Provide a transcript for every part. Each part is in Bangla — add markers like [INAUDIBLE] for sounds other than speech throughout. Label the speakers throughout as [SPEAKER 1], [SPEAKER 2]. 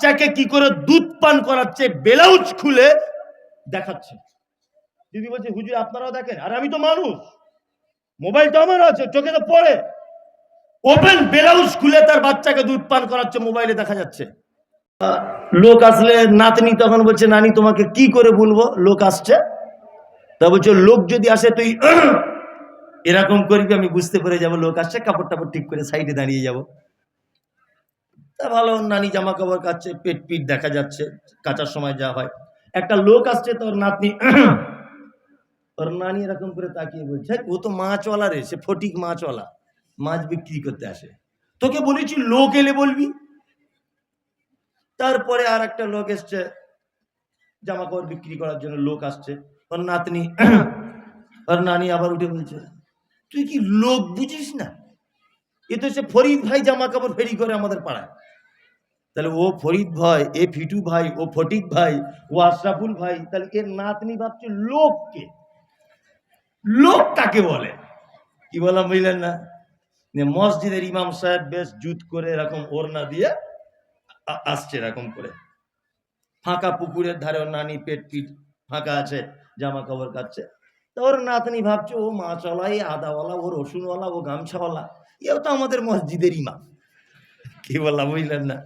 [SPEAKER 1] বাচ্চাকে কি করে দুধ পান করাচ্ছে, ব্লাউজ খুলে দেখাচ্ছে। দিদি বলছে, হুজুর, আপনারাও দেখেন, আর আমি তো মানুষ। মোবাইল তো আমার আছে, চোখে তো পড়ে। ওপেন ব্লাউজ খুলে তার বাচ্চাকে দুধ পান করাচ্ছে, মোবাইলে দেখা যাচ্ছে। লোক আসলে নাতনি তখন বলছে, নানি, তোমাকে কি করে বলব? লোক আসছে। তা বলছে, লোক যদি আসে, তুই [CLEARS THROAT] এরকম করবি, আমি বুঝতে পেরে যাব। লোক আসছে কাপড় টাপড় ঠিক করে সাইডে দাঁড়িয়ে যাব। তা ভালো, নানি জামা কাপড় কাচ্ছে, পেট পিট দেখা যাচ্ছে, কাচার সময় যা হয়। একটা লোক আসছে, তোর নাতনি ওর নানি এরকম করে তাকিয়ে বলছে, ও তো মাছ মাছওয়ালা রে, সে ফটিক মাছওয়ালা, মাছ বিক্রি করতে আসে। তোকে বলেছি লোক এলে বলবি? তারপরে আর একটা লোক এসছে জামা কাপড় বিক্রি করার জন্য লোক আসছে। ওর নাতনি, ওর নানি আবার উঠে বলছে, তুই কি লোক বুঝিস না? এ তো সে ফরিদ ভাই জামা কাপড় ফেরি করে আমাদের পাড়ায়। তাহলে ও ফরিদ ভাই, এ ফিটু ভাই, ও ফটিক ভাই, ও আশরাফুল ভাই, তাহলে এর নাতনি ভাবছে লোককে। লোক কাকে বলে। কি বললাম বুঝলেন না? মসজিদের ইমাম সাহেব বেশ জুত করে এরকম ওড়না দিয়ে আসছে এরকম করে। ফাঁকা পুকুরের ধারে ওর নানি পেট পিট ফাঁকা আছে, জামা কাপড় কাচ্ছে তো ওর নাতনি ভাবছে, ও মাছওয়ালা এই আদাওয়ালা, ও রসুনওয়ালা, ও গামছাওয়ালা, এও তো আমাদের মসজিদের ইমাম। কি বললাম বুঝলেন না?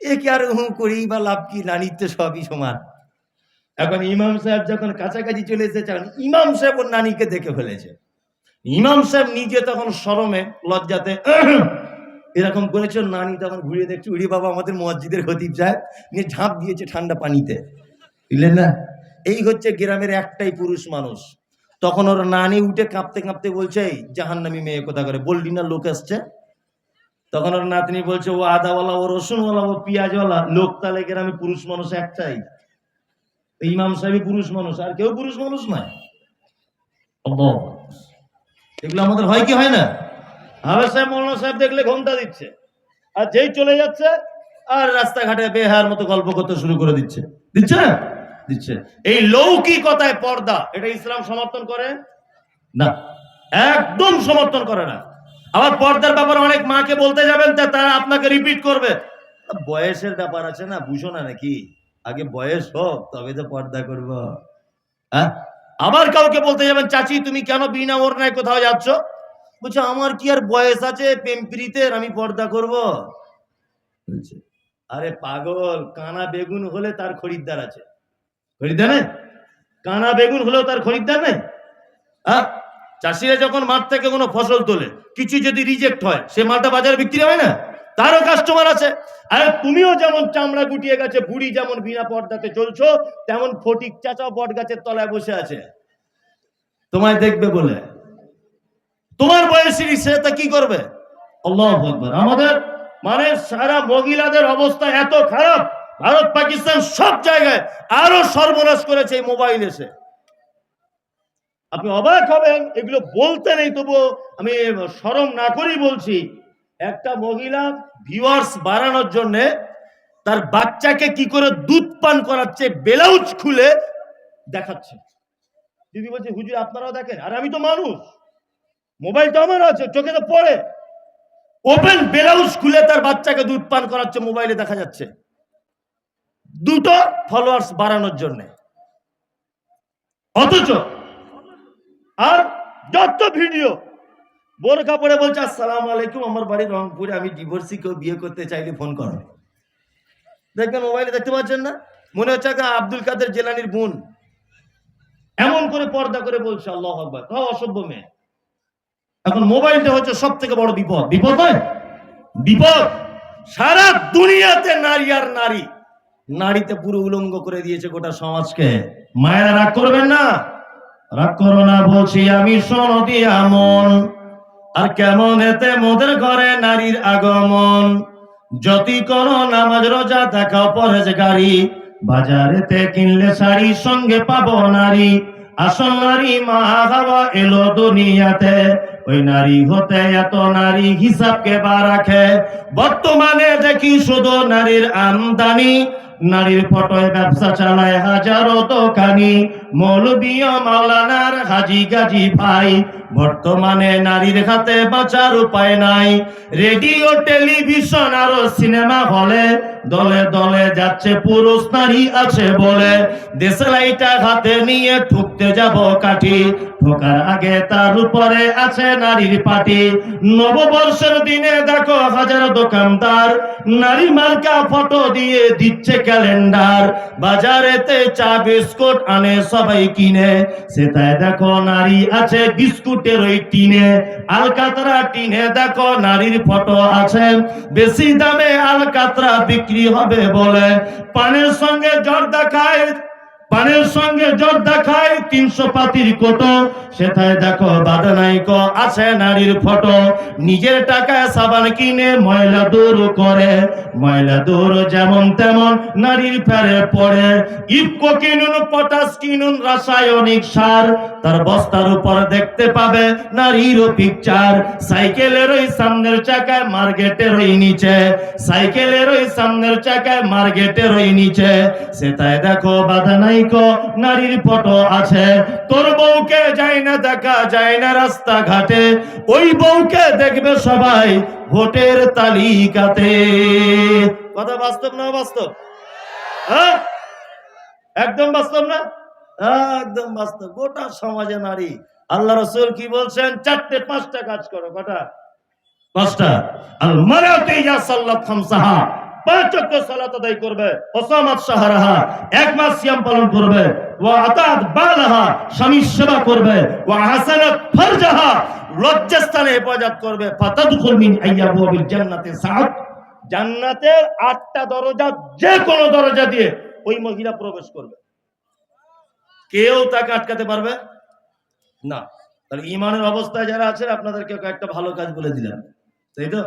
[SPEAKER 1] এ কি আর হু করেই বা লাভ কি? নানির তো সবই সমান। এখন ইমাম সাহেব যখন কাছাকাছি চলে এসেছে ইমাম সাহেব ওর নানিকে দেখে ফেলেছে। ইমাম সাহেব নিজে তখন সরমে, লজ্জাতে, এরকম করেছে নানি তখন ঘুরে দেখছে উড়ি বাবা, আমাদের মসজিদের খতিব সাহেব, নিয়ে ঝাঁপ দিয়েছে ঠান্ডা পানিতে। বুঝলেন না? এই হচ্ছে গ্রামের একটাই পুরুষ মানুষ। তখন ওর নানি উঠে কাঁপতে কাঁপতে বলছে জাহান্নামি মেয়ে কথা করে বললি না, লোক আসছে। তখন ওর নাতনি বলছে, ও আদাওয়ালা, ও রসুনওয়ালা, ও পেঁয়াজওয়ালা, লোক তাহলে গ্রামে পুরুষ মানুষ একটাই। ইমাম সাহেব পুরুষ মানুষ, আর কেউ পুরুষ মানুষ নয়। এগুলো আমাদের হয় কি হয় না? হাবের সাহেব, মৌলানা সাহেব দেখলে ঘণ্টা দিচ্ছে। আর যেই চলে যাচ্ছে, আর রাস্তাঘাটে বেহার মতো গল্প করতে শুরু করে দিচ্ছে। দিচ্ছে না? দিচ্ছে। এই লৌকিকতায় পর্দা, এটা ইসলাম সমর্থন করে? না। একদম সমর্থন করে না। আবার পর্দার ব্যাপারে অনেক মাকে বলতে যাবেন তা তারা আপনাকে রিপিট করবে। বয়সের ব্যাপার আছে না, বুঝো না নাকি? আগে বয়স হোক তবে তো পর্দা করব। হ্যাঁ? আবার কাউকে বলতে যাবেন, চাচি, তুমি কেন বিনা ওড়নায় কোথাও যাচ্ছ? বলছে, আমার কি আর বয়স আছে? পেম্পিরিতে আমি পর্দা করব। বলছে, আরে পাগল, কানা বেগুন হলে তার খরিদ্দার আছে। খরিদ্দার নেই? কানা বেগুন হলেও তার খরিদ্দার নেই? হ্যাঁ? চাষিরা যখন মাঠ থেকে কোনো ফসল তোলে, কিছু যদি রিজেক্ট হয়, সে মালটা বাজারে বিক্রি হয় না? তারও কাস্টমার আছে। আরে তুমিও যেমন চামড়া গুটিয়ে গেছে বুড়ি যেমন বিনা পর্দাতে চলছো তেমন ফটিক চাচাও বট গাছের তলায় বসে আছে। তোমায় দেখবে বলে। তোমার বয়সী সে তা কি করবে? আমাদের মানে সারা মহিলাদের অবস্থা এত খারাপ। ভারত, পাকিস্তান সব জায়গায় আরও সর্বনাশ করেছে এই মোবাইল এসে। আপনি অবাক হবেন, এগুলো বলতে নেই, তবুও আমি সরম না করেই বলছি। একটা মহিলা ভিউয়ার্স বাড়ানোর জন্য তার বাচ্চাকে কি করে দুধ পান করাচ্ছে, ব্লাউজ খুলে দেখাচ্ছে। দিদি বলছে, হুজুর, আপনারাও দেখেন, আর আমি তো মানুষ। মোবাইল তো আমার আছে, চোখে তো পড়ে। ওপেন ব্লাউজ খুলে তার বাচ্চাকে দুধ পান করাচ্ছে, মোবাইলে দেখা যাচ্ছে। দুটো ফলোয়ার্স বাড়ানোর জন্য। অথচ আর যত ভিডিও। বোরখা পরে বলছে, আসসালাম আলাইকুম, আমার বাড়ি রংপুরে, আমি ডিভোর্সি কেউ বিয়ে করতে চাইলে ফোন করো দেখবেন মোবাইলে দেখতে পাচ্ছেন না? মনে হচ্ছে আব্দুল কাদের জেলানির বোন। এমন করে পর্দা করে বলছে, আল্লাহ আকবর। তাও অসভ্য মেয়ে। এখন মোবাইলটা হচ্ছে সব থেকে বড় বিপদ। বিপদ নয়, বিপদ। সারা দুনিয়াতে নারী আর নারী। নারীতে পুরো উলঙ্গ করে দিয়েছে গোটা সমাজকে। মায়েরা রাগ করবেন না। রাগ করো না বলছি আমি সনদি আমন? আর কেমন এতে মোদের ঘরে নারীর আগমন? যতি করো নামাজ রোজা দেখাও পরেজ গাড়ি বাজারেতে কিনলে শাড়ি, সঙ্গে পাবো নারী। আসল নারী মা হাওয়া এলো দুনিয়াতে, ওই নারী হতে এত নারী হিসাবকে বা রাখে। বর্তমানে দেখি শুধু নারীর আমদানি নারীর ফটোয় ব্যবসা চালায় হাজারো দোকানি মৌলবীয় মাওলানার হাজি গাজি ভাই। বর্তমানে নারীর হাতে বাঁচার উপায় নাই। রেডিও, টেলিভিশন আরও সিনেমা হলে দলে দলে যাচ্ছে পুরুষ নারী আছে বলে। দেশলাইটা হাতে নিয়ে ঠুকতে যাব কাঠি। ঠোকার আগে তার উপরে আছে নারীর পাটি। নববর্ষের দিনে দেখো হাজার দোকানদার। নারী মার্কা ফটো দিয়ে দিচ্ছে ক্যালেন্ডার। বাজারেতে চা, বিস্কুট আনে, সবাই কিনে। সেটাই দেখো নারী আছে বিস্কুটের ওই টিনে। আলকাতরা টিনে দেখো, নারীর ফটো আছে। বেশি দামে আলকাতরা বিক্রি হবে বলে। পানের সঙ্গে জর্দা খায় পানের সঙ্গে জর্দা খায় তিনশো পাতির কোটো। সেটাই দেখো বাদানাইক আছে নারীর ফটো। নিজের টাকায় সাবান কিনে ময়লা দূর করে। ময়লা দূর যেমন তেমন নারীর ফেরে পড়ে। ইফকো কিনুন, পটাশ কিনুন, রাসায়নিক সার। তার বস্তার উপর দেখতে পাবে নারীর পিকচার সাইকেলের ওই সামনের চাকায়, মার্কেটের ওই নিচে। সাইকেলের ওই সামনের চাকায়, মার্কেটের ওই নিচে। সেটাই দেখো বাধা নাই কো নারীর ফটো আছে। তোর বউকে যায় না দেখা যায় না রাস্তা ঘাটে ওই বউকে দেখবে সবাই ভোটের তালিকাতে। কথা বাস্তব না বাস্তব? হ্যাঁ? একদম বাস্তব না? হ্যাঁ, একদম বাস্তব। গোটা সমাজে নারী। আল্লাহ রসুল কি বলছেন? চারটে পাঁচটা কাজ করো কটা? পাঁচটা। আল মারাতে ইয়া সাল্লাত খামসাহা। পাঁচ সালাত আদায় করবে। ওসামাত সাহারাহা এক মাস সিয়াম পালন করবে। ওয়া আতাত বালাহা, স্বামীর সেবা করবে। ওয়া হাসানাত ফারজাহা হেফাজত করবে। ফাতাদখুল মিন জান্নাতে সাআত। জান্নাতের আটটা দরজা যে কোনো দরজা দিয়ে ওই মহিলা প্রবেশ করবে। কেউ তাকে আটকাতে পারবে? না। তাহলে ইমানের অবস্থায় যারা আছে আপনাদেরকে একটা ভালো কাজ বলে দিলাম। তাই তো?